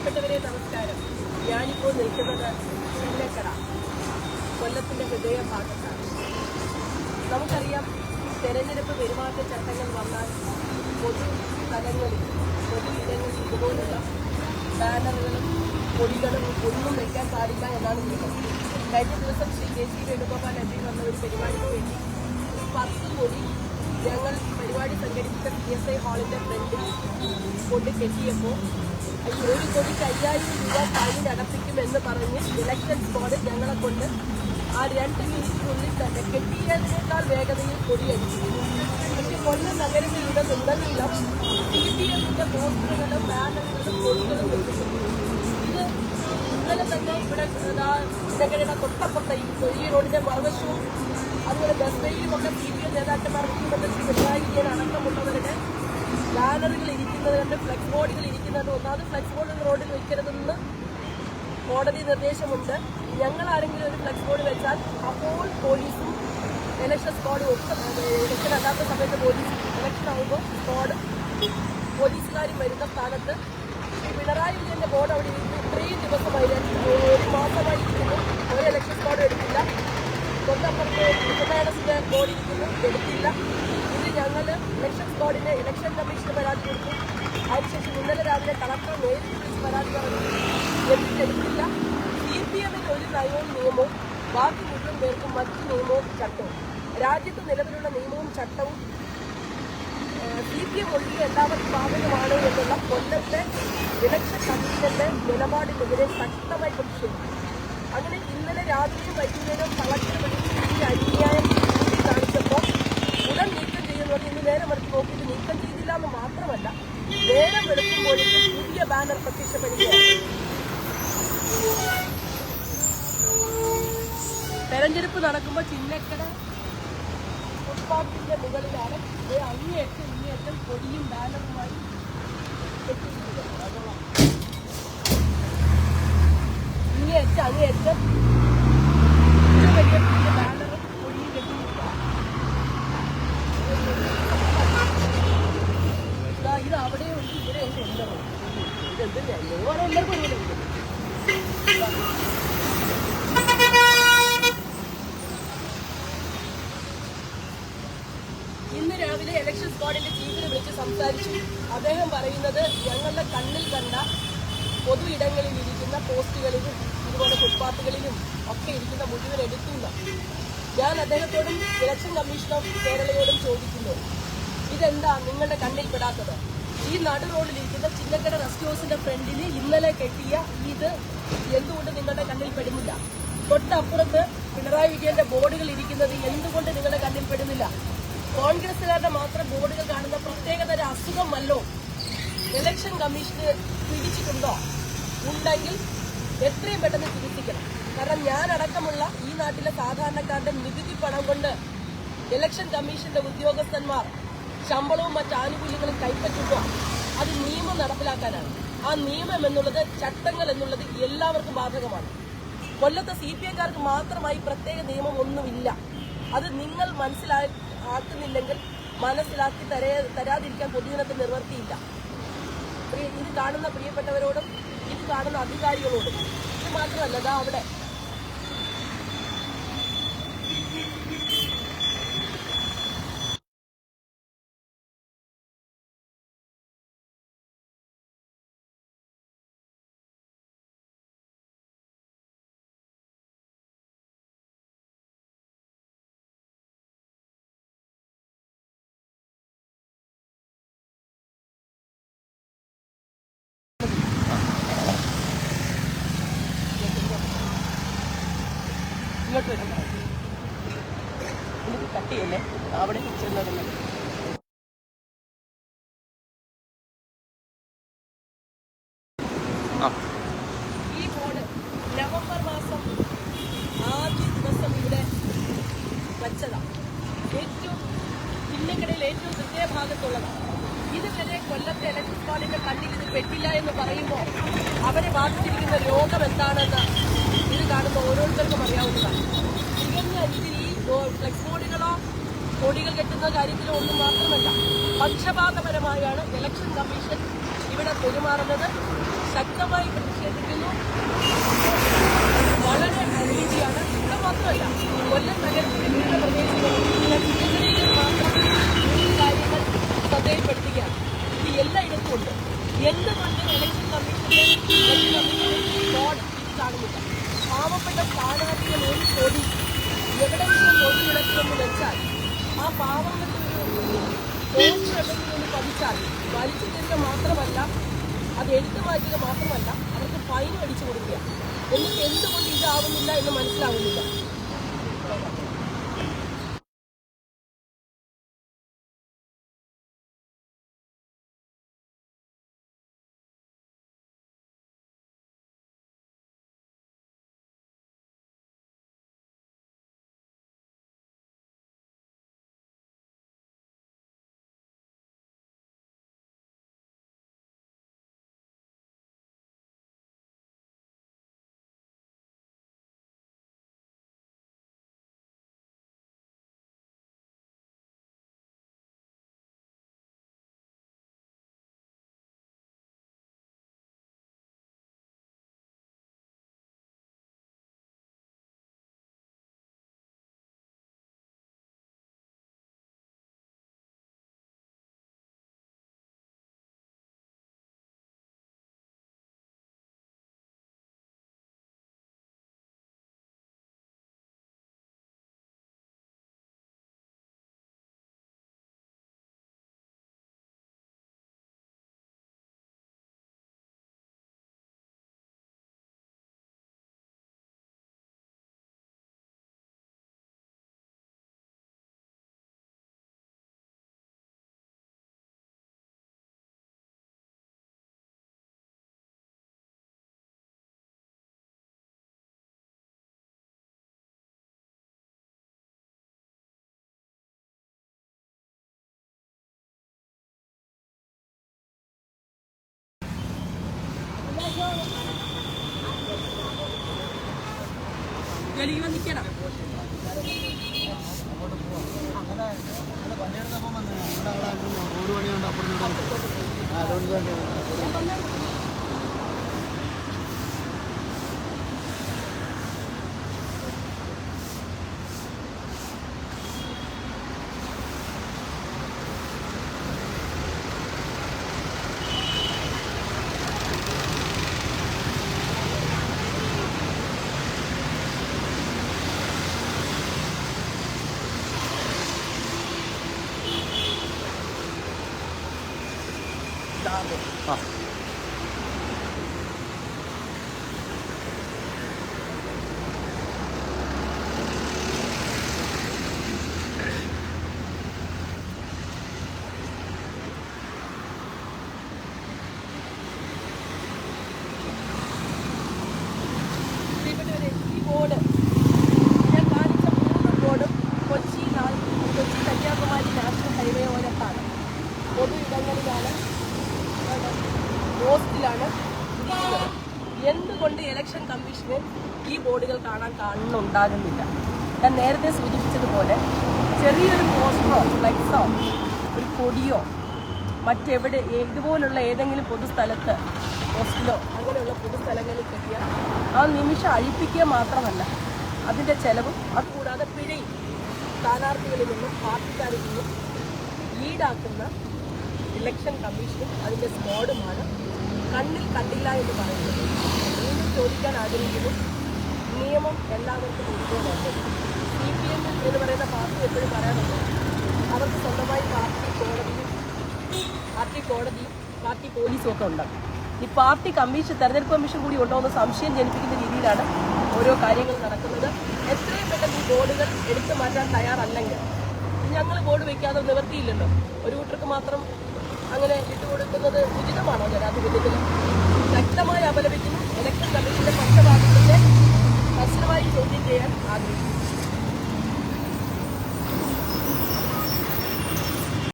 പ്രിയപ്പെട്ടവരെ നമസ്കാരം. ഞാനിപ്പോൾ നിൽക്കുന്നത് ചിന്നക്കട കൊല്ലത്തിന്റെ ഹൃദയഭാഗത്താണ് നമുക്കറിയാം തെരഞ്ഞെടുപ്പ് പെരുമാറ്റ ചട്ടങ്ങൾ വന്നാൽ പൊതു സ്ഥലങ്ങളിൽ പൊതു ഇടങ്ങളിൽ ഇതുപോലുള്ള ബാനറുകളും കൊടികളും ഒന്നും വയ്ക്കാൻ പാടില്ല എന്നാണ് നിയമം കഴിഞ്ഞ ദിവസം ശ്രീ കെ സി വേണുഗോപാൽ എത്തി വന്ന ഒരു പരിപാടിക്ക് വേണ്ടി പത്ത് കൊടി ഞങ്ങൾ പരിപാടി സംഘടിപ്പിച്ച പി എസ് ഐ ഹാളിന്റെ ഫ്രണ്ടിൽ കൊണ്ട് കെട്ടിയപ്പോൾ ഒരു കോടിക്ക് അയ്യായിരം രൂപ ഫൈൻ അടപ്പിക്കുമെന്ന് പറഞ്ഞ് ഇലക്ഷൻ ബോർഡ് ഞങ്ങളെ കൊണ്ട് ആ രണ്ട് മിനിറ്റിനുള്ളിൽ തന്നെ കെട്ടിയതിനേക്കാൾ വേഗതയിൽ കൊടിയടിച്ചു. പക്ഷെ കൊല്ലം നഗരങ്ങളുടെ ഉടനീളം സി ഡി എമ്മിന്റെ പോസ്റ്ററുകളും ബാനറുകളും കൊടികളും ഇത് ഇന്നലെ തന്നെ ഇവിടെ ഇടകളുടെ തൊട്ടപ്പുറത്തെ ഈ കൊല്ലി റോഡിന്റെ മറുവശവും അതുപോലെ ബസ്ബയിലും ഒക്കെ സി പി എം നേതാക്കന്മാർ മുഖ്യമന്ത്രി ശ്രീ പിണറായി വിജയൻ അടക്കമുള്ളവരുടെ ബാനറുകൾ ഇരിക്കുന്നത് കണ്ട് ഫ്ലെക്സ് ബോർഡുകൾ ഇരിക്കുന്നത് ഒന്നാമത് ഫ്ലെക്സ് ബോർഡുകൾ റോഡിൽ വയ്ക്കരുതെന്ന് കോടതി നിർദ്ദേശമുണ്ട്. ഞങ്ങൾ ആരെങ്കിലും ഒരു ഫ്ലെക്സ് ബോർഡ് വെച്ചാൽ അപ്പോൾ പോലീസും ഇലക്ഷൻ സ്ക്വാഡും ഒക്കെ ഇലക്ഷൻ അല്ലാത്ത സമയത്ത് പോലീസ് ഇലക്ഷൻ ആകുമ്പോൾ സ്ക്വാഡും പോലീസുകാരും വരുന്ന സ്ഥാനത്ത് ശ്രീ പിണറായി വിജയന്റെ ബോർഡ് അവിടെ ഇരുന്ന് ഇത്രയും ദിവസമായി ഒരു മാസമായി ഇരിക്കുന്നു. ഒരു ഇലക്ഷൻ സ്ക്വാഡ് എടുത്തില്ല. തൊട്ടപ്പുറത്ത് കൃഷ്ണമേഡത്തിന്റെ ബോർഡ് ഇരിക്കുന്നു. എടുത്തില്ല ഇത് ഞങ്ങൾ ഇലക്ഷൻ സ്ക്വാഡിന് ഇലക്ഷൻ കമ്മീഷന് പരാതി കൊടുത്തു. അതിനുശേഷം ഇന്നലെ രാവിലെ കളക്ടർ നേരിട്ട് വിളിച്ച് പരാതി പറഞ്ഞു. എന്നിട്ട് എടുത്തില്ല. സി ഒരു നയവും നിയമവും ബാക്കി മുഴുവൻ പേർക്കും മറ്റു നിയമവും ചട്ടവും. രാജ്യത്ത് നിലവിലുള്ള നിയമവും ചട്ടവും സി പി എം ഒഴികെ എല്ലാവർക്കും ബാധകമാണ് എന്നുള്ള കൊല്ലത്തെ ഇലക്ഷൻ കമ്മീഷന്റെ നിലപാടിനെതിരെ ശക്തമായി പ്രതിഷേധിച്ചു. രാത്രിയും വൈകുന്നേരം കളക്ടർ ഈ അന്യായം ചൂണ്ടിക്കാണിച്ചപ്പോൾ ഉടൻ നീക്കം ചെയ്യുന്നത് ഇന്ന് നേരം എടുത്ത് നോക്കിയിട്ട് നീക്കം ചെയ്തില്ല എന്ന് മാത്രമല്ല നേരം വെളുക്കുമ്പോഴേക്കും പുതിയ ബാനർ പ്രത്യക്ഷപ്പെടുകയാണ് തെരഞ്ഞെടുപ്പ് നടക്കുമ്പോൾ ചിന്നക്കട ഫുട്പാത്തിന്റെ മുകളിലാണ് അങ്ങേയറ്റം ഇങ്ങേയറ്റം കൊടിയും ബാനറുമായി കെട്ടിയിരിക്കുന്നത്. ഇങ്ങേയറ്റം അങ്ങേയറ്റം ഇന്ന് രാവിലെ ഇലക്ഷൻ സ്ക്വാഡിന്റെ ചീഫിനെ വിളിച്ച് സംസാരിച്ചു. അദ്ദേഹം പറയുന്നത് ഞങ്ങളുടെ കണ്ണിൽ കണ്ട പൊതു ഇടങ്ങളിൽ ഇരിക്കുന്ന പോസ്റ്റുകളിലും ഇതുപോലെ ഫുട്പാത്തുകളിലും ഒക്കെ ഇരിക്കുന്ന മുഴുവൻ എടുത്തുന്ന ഞാൻ അദ്ദേഹത്തോടും ഇലക്ഷൻ കമ്മീഷൻ ഓഫ് കേരളയോടും ചോദിക്കുന്നു. ഇതെന്താ നിങ്ങളുടെ കണ്ണിൽ പെടാത്തത്? ഈ നടു റോഡിൽ ഇരിക്കുന്ന ചിന്നക്കട റെസ്റ്റ് ഹൗസിന്റെ ഫ്രണ്ടിൽ ഇന്നലെ കെട്ടിയ ഇത് എന്തുകൊണ്ട് നിങ്ങളുടെ കണ്ണിൽ പെടുന്നില്ല? തൊട്ടപ്പുറത്ത് പിണറായി വിജയന്റെ ബോർഡുകൾ ഇരിക്കുന്നത് എന്തുകൊണ്ട് നിങ്ങളുടെ കണ്ണിൽ പെടുന്നില്ല? കോൺഗ്രസുകാരുടെ മാത്രം ബോർഡുകൾ കാണുന്ന പ്രത്യേകതര അസുഖമല്ലോ? Election commission പിടിച്ചിട്ടുണ്ടോ? ഉണ്ടെങ്കിൽ എത്രയും പെട്ടെന്ന് ചികിത്സിക്കണം. കാരണം ഞാൻ അടക്കമുള്ള ഈ നാട്ടിലെ സാധാരണക്കാരുടെ നികുതി പണം കൊണ്ട് ഇലക്ഷൻ കമ്മീഷന്റെ ഉദ്യോഗസ്ഥന്മാർ ശമ്പളവും മറ്റ് ആനുകൂല്യങ്ങളും കൈപ്പറ്റുമ്പോൾ അത് നിയമം നടപ്പിലാക്കാനാണ്. ആ നിയമം എന്നുള്ളത് ചട്ടങ്ങൾ എന്നുള്ളത് എല്ലാവർക്കും ബാധകമാണ്. കൊല്ലത്തെ സി പി എക്കാർക്ക് മാത്രമായി പ്രത്യേക നിയമം ഒന്നുമില്ല. അത് നിങ്ങൾ മനസ്സിലാക്കുന്നില്ലെങ്കിൽ മനസ്സിലാക്കി തരേ തരാതിരിക്കാൻ പൊതുജനത്തിന് നിർവർത്തിയില്ല ഇത് കാണുന്ന പ്രിയപ്പെട്ടവരോടും ഇത് കാണുന്ന അധികാരികളോടും ഇത് മാത്രമല്ല അവിടെ കട്ട് അവിടെ ചെന്നതല്ലേ ഈ ബോർഡ് നവംബർ മാസം ഇതുവരെ കൊല്ലത്തെ ഇത് എന്ന് പറയുമ്പോൾ അവരെ ബാധിച്ചിരിക്കുന്ന രോഗം എന്താണെന്ന് ഇത് കാണുമ്പോൾ ഓരോരുത്തർക്കും അറിയാവുന്നതാണ്. കെട്ടുന്ന കാര്യത്തിലോ ഒന്നും മാത്രമല്ല. പക്ഷപാതപരമായാണ് ഇലക്ഷൻ കമ്മീഷൻ ഇവിടെ പെരുമാറുന്നത്. ശക്തമായി പ്രതിഷേധിക്കുന്നു. വളരെ അനീതിയാണ്. ഇവിടെ മാത്രമല്ല കൊല്ലം നഗരത്തിലെ വിവിധ പ്രദേശങ്ങളിൽ ചിലരിൽ മാത്രം ഈ കാര്യങ്ങൾ ശ്രദ്ധയിൽപ്പെടുത്തുകയാണ് ഇത് എല്ലായിടത്തും ഉണ്ട് എന്തുകൊണ്ട് ഇലക്ഷൻ കമ്മീഷന്റെ ഇലക്ഷൻ കമ്മീഷന്റെ ബോർഡ് ഇത് കാണുന്നില്ല പാവപ്പെട്ട സ്ഥാനാർത്ഥികൾ ഒരു കൊടി എവിടെയെങ്കിലും കൊടി കിടക്കുമെന്ന് വെച്ചാൽ ആ പാവങ്ങളുടെ ഒരു പോസ്റ്റർ എവിടെയെങ്കിലും ഒന്ന് പതിച്ചാൽ വലിച്ചു തരിക മാത്രമല്ല മാറ്റുക മാത്രമല്ല അവർക്ക് ഫൈൻ അടിച്ചു കൊടുക്കുക. എന്നിട്ട് എന്തുകൊണ്ട് ഇതാവുന്നില്ല എന്ന് മനസ്സിലാവുന്നില്ല. ജോലിക്ക് വന്നിക്കണം റോഡ് പണിയുണ്ട് അപ്പുറത്തോട്ട് ആ റോഡ് പണി ആ പോസ്റ്റിലാണ്. എന്തുകൊണ്ട് ഇലക്ഷൻ കമ്മീഷന് ഈ ബോർഡുകൾ കാണാൻ കാണുന്നുണ്ടാകുന്നില്ല? ഞാൻ നേരത്തെ സൂചിപ്പിച്ചതുപോലെ ചെറിയൊരു പോസ്റ്ററോ ഫ്ലെക്സോ ഒരു കൊടിയോ മറ്റെവിടെ ഇതുപോലുള്ള ഏതെങ്കിലും പൊതുസ്ഥലത്ത് പോസ്റ്റിലോ അങ്ങനെയുള്ള പൊതുസ്ഥലങ്ങളിൽ കിട്ടിയാൽ ആ നിമിഷം അഴിപ്പിക്കുക മാത്രമല്ല അതിന്റെ ചെലവും അതുകൂടാതെ പിഴയും സ്ഥാനാർത്ഥികളിൽ നിന്നും പാർട്ടിക്കാരിൽ നിന്നും ഈടാക്കുന്ന ഇലക്ഷൻ കമ്മീഷനും അതിന്റെ സ്ക്വാഡുമാണ് കണ്ണിൽ കണ്ടില്ല എന്ന് പറയുന്നത്. വീണ്ടും ചോദിക്കാൻ ആഗ്രഹിക്കുന്നു. നിയമം എല്ലാവർക്കും ഒരുപോലുണ്ട് സി പി എം എന്ന് പറയുന്ന പാർട്ടി എപ്പോഴും പറയാറുണ്ട് അവർക്ക് സ്വന്തമായി പാർട്ടി കോടതിയും പാർട്ടി കോടതിയും പാർട്ടി പോലീസും ഒക്കെ ഉണ്ട്. ഈ പാർട്ടി കമ്മീഷൻ തെരഞ്ഞെടുപ്പ് കമ്മീഷൻ കൂടി ഉണ്ടോ എന്ന് സംശയം ജനിപ്പിക്കുന്ന രീതിയിലാണ് ഓരോ കാര്യങ്ങൾ നടക്കുന്നത്. എത്രയും പെട്ടെന്ന് ഈ ബോർഡുകൾ എടുത്തു മാറ്റാൻ തയ്യാറല്ലെങ്കിൽ ഞങ്ങൾ ബോർഡ് വെക്കാതെ നിവർത്തിയില്ലല്ലോ. ഒരു കൂട്ടർക്ക് മാത്രം അങ്ങനെ ഇട്ടുകൊടുക്കുന്നത് ഉചിതമാണോ ജനാധിപത്യത്തിൽ? ശക്തമായി അപലപിക്കുന്നു. ഇലക്ഷൻ കമ്മീഷന്റെ പക്ഷപാതത്തിന്റെ കർശനമായി ചോദ്യം ചെയ്യാൻ ആഗ്രഹിക്കുന്നു.